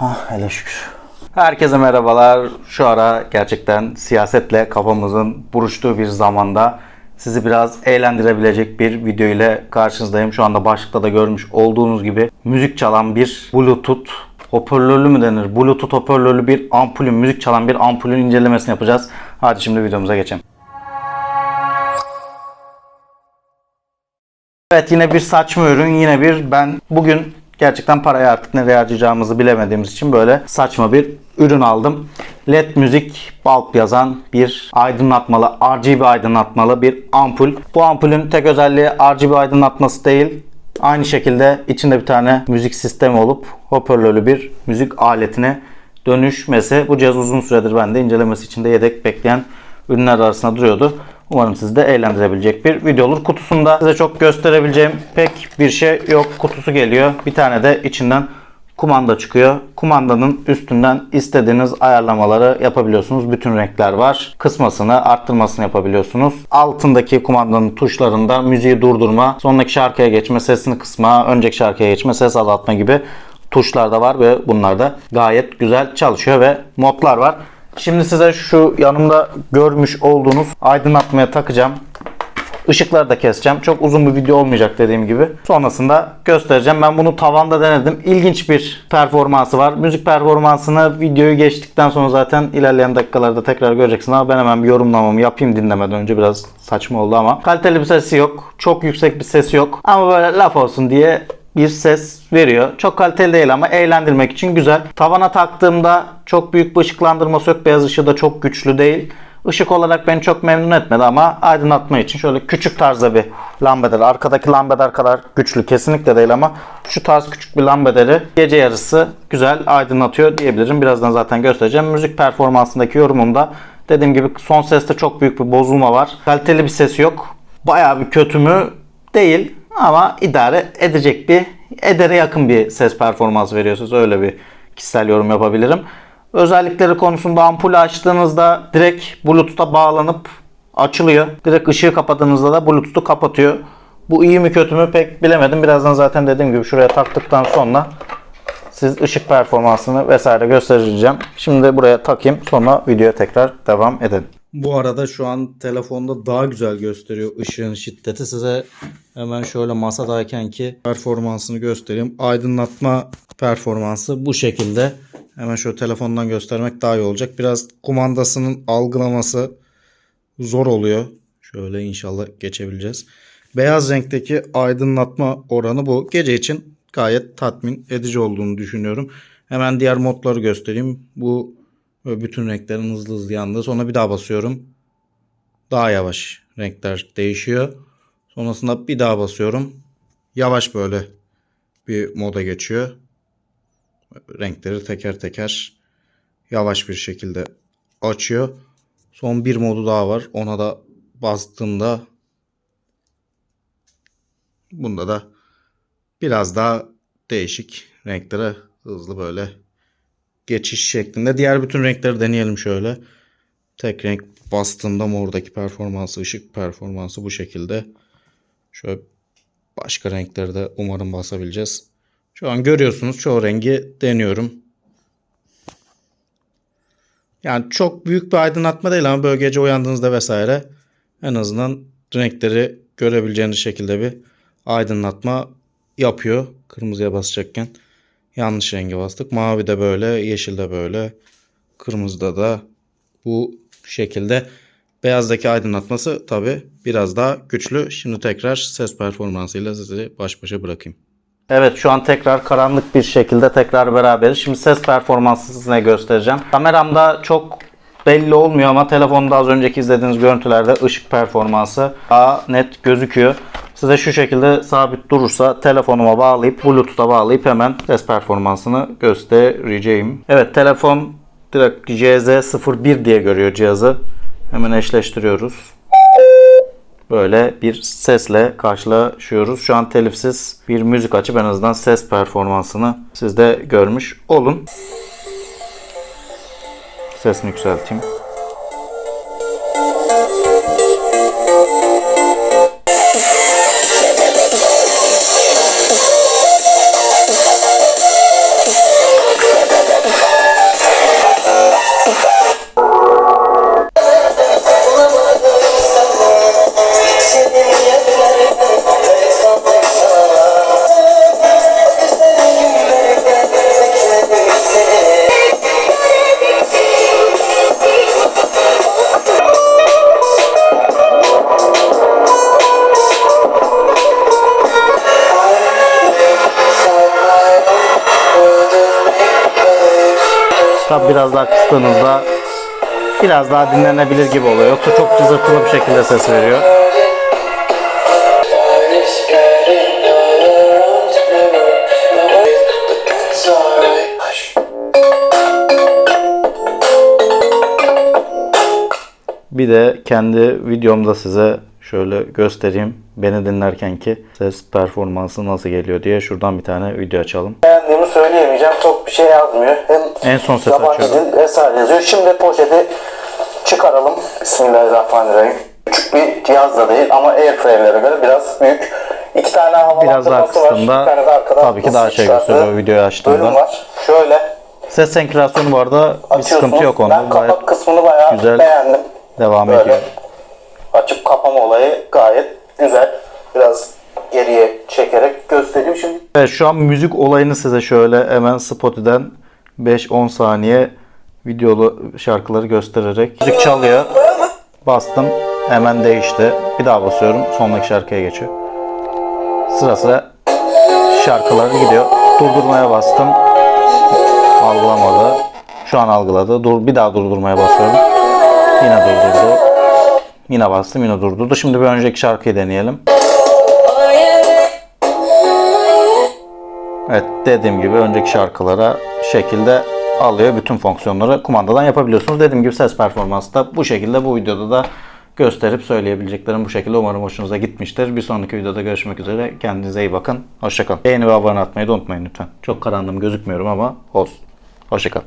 Ah hele şükür. Herkese merhabalar. Şu ara gerçekten siyasetle kafamızın buruştuğu bir zamanda sizi biraz eğlendirebilecek bir video ile karşınızdayım. Şu anda başlıkta da görmüş olduğunuz gibi müzik çalan bir Bluetooth hoparlörlü mü denir? Bluetooth hoparlörlü bir ampulün, müzik çalan bir ampulün incelemesini yapacağız. Hadi şimdi videomuza geçelim. Evet yine bir saçma ürün yine bir ben bugün gerçekten parayı artık nereye harcayacağımızı bilemediğimiz için böyle saçma bir ürün aldım. LED müzik bulb yazan bir aydınlatmalı RGB aydınlatmalı bir ampul. Bu ampulün tek özelliği RGB aydınlatması değil. Aynı şekilde içinde bir tane müzik sistemi olup hoparlörlü bir müzik aletine dönüşmesi. Bu cihaz uzun süredir bende incelemesi için de yedek bekleyen ürünler arasında duruyordu. Umarım sizi de eğlendirebilecek bir video olur. Kutusunda size çok gösterebileceğim pek bir şey yok. Kutusu geliyor. Bir tane de içinden kumanda çıkıyor. Kumandanın üstünden istediğiniz ayarlamaları yapabiliyorsunuz. Bütün renkler var. Kısmasını, arttırmasını yapabiliyorsunuz. Altındaki kumandanın tuşlarında müziği durdurma, sonraki şarkıya geçme, sesini kısma, önceki şarkıya geçme, ses azaltma gibi tuşlar da var ve bunlar da gayet güzel çalışıyor ve modlar var. Şimdi size şu yanımda görmüş olduğunuz aydınlatmaya takacağım. Işıkları da keseceğim. Çok uzun bir video olmayacak dediğim gibi. Sonrasında göstereceğim. Ben bunu tavanda denedim. İlginç bir performansı var. Müzik performansını videoyu geçtikten sonra zaten ilerleyen dakikalarda tekrar göreceksin ama ben hemen bir yorumlamamı yapayım dinlemeden önce biraz saçma oldu ama. Kaliteli bir sesi yok. Çok yüksek bir sesi yok. Ama böyle laf olsun diye bir ses veriyor. Çok kaliteli değil ama eğlendirmek için güzel. Tavana taktığımda çok büyük bir ışıklandırması yok. Beyaz ışığı da çok güçlü değil. Işık olarak beni çok memnun etmedi ama aydınlatma için şöyle küçük tarzda bir lambader. Arkadaki lambader kadar güçlü kesinlikle değil ama şu tarz küçük bir lambaderi gece yarısı güzel aydınlatıyor diyebilirim. Birazdan zaten göstereceğim. Müzik performansındaki yorumumda dediğim gibi son seste çok büyük bir bozulma var. Kaliteli bir ses yok. Bayağı bir kötü mü? Değil ama idare edecek bir edere yakın bir ses performansı veriyorsunuz. Öyle bir kişisel yorum yapabilirim. Özellikleri konusunda ampulü açtığınızda direkt Bluetooth'a bağlanıp açılıyor. Direkt ışığı kapadığınızda da Bluetooth'u kapatıyor. Bu iyi mi kötü mü pek bilemedim. Birazdan zaten dediğim gibi şuraya taktıktan sonra siz ışık performansını vesaire göstereceğim. Şimdi buraya takayım sonra videoya tekrar devam edelim. Bu arada şu an telefonda daha güzel gösteriyor ışığın şiddeti. Size hemen şöyle masadayken ki performansını göstereyim. Aydınlatma performansı bu şekilde. Hemen şöyle telefondan göstermek daha iyi olacak. Biraz kumandasının algılaması zor oluyor. Şöyle inşallah geçebileceğiz. Beyaz renkteki aydınlatma oranı bu. Gece için gayet tatmin edici olduğunu düşünüyorum. Hemen diğer modları göstereyim. Bu bütün renklerin hızlı hızlı yandığı. Sonra bir daha basıyorum. Daha yavaş renkler değişiyor. Sonrasında bir daha basıyorum. Yavaş böyle bir moda geçiyor. Renkleri teker teker yavaş bir şekilde açıyor. Son bir modu daha var. Ona da bastığımda bunda da biraz daha değişik renklere hızlı böyle geçiş şeklinde. Diğer bütün renkleri deneyelim şöyle. Tek renk bastığımda mordaki performansı, ışık performansı bu şekilde. Şöyle başka renkleri de umarım basabileceğiz. Şu an görüyorsunuz çoğu rengi deniyorum. Yani çok büyük bir aydınlatma değil ama böyle gece uyandığınızda vesaire en azından renkleri görebileceğiniz şekilde bir aydınlatma yapıyor. Kırmızıya basacakken yanlış rengi bastık. Mavi de böyle, yeşil de böyle, kırmızıda da bu şekilde. Beyazdaki aydınlatması tabi biraz daha güçlü. Şimdi tekrar ses performansıyla sizi baş başa bırakayım. Evet şu an tekrar karanlık bir şekilde tekrar beraberiz. Şimdi ses performansı size göstereceğim. Kameramda çok belli olmuyor ama telefonda az önceki izlediğiniz görüntülerde ışık performansı daha net gözüküyor. Size şu şekilde sabit durursa telefonuma bağlayıp Bluetooth'a bağlayıp hemen ses performansını göstereceğim. Evet telefon direkt JZ01 diye görüyor cihazı. Hemen eşleştiriyoruz. Böyle bir sesle karşılaşıyoruz. Şu an telifsiz bir müzik açıp en azından ses performansını siz de görmüş olun. Sesini yükselteyim. Tabi biraz daha kıstığınızda biraz daha dinlenebilir gibi oluyor. Yoksa çok cızırtılı bir şekilde ses veriyor. Bir de kendi videomda size şöyle göstereyim. Beni dinlerken ki ses performansı nasıl geliyor diye şuradan bir tane video açalım. Beğendiğimi söyleyemeyeceğim. Çok bir şey yazmıyor. Hem En son ses açıyorum. dil vesaire yazıyor. Şimdi poşeti çıkaralım. Bismillahirrahmanirrahim. Küçük bir cihaz da değil ama Airframe'lere göre biraz büyük. İki tane Biraz daha kıstığımda tabii ki daha şey gösteriyor videoyu açtığımda. Var. Şöyle Ses senkronizasyonu bu arada bir sıkıntı yok Ben onda. kapak Gayet kısmını bayağı güzel beğendim. devam Böyle ediyor. Açıp kapama olayı gayet güzel. Biraz geriye çekerek göstereyim şimdi. Evet şu an müzik olayını size şöyle hemen Spotify'den 5-10 saniye videolu şarkıları göstererek müzik çalıyor. Bastım hemen değişti. Bir daha basıyorum sondaki şarkıya geçiyor. Sıra sıra şarkılar gidiyor. Durdurmaya bastım. Algılamadı. Şu an algıladı. Dur bir daha durdurmaya basıyorum. Yine durdurdu. Yine bastım yine durdurdu. Şimdi bir önceki şarkıyı deneyelim. Evet dediğim gibi önceki şarkılara şekilde alıyor bütün fonksiyonları kumandadan yapabiliyorsunuz. Dediğim gibi ses performansı da bu şekilde bu videoda da gösterip söyleyebileceklerim bu şekilde. Umarım hoşunuza gitmiştir. Bir sonraki videoda görüşmek üzere. Kendinize iyi bakın. Hoşçakalın. Beğeni ve abone atmayı da unutmayın lütfen. Çok karanlığım gözükmüyorum ama olsun. Hoşçakalın.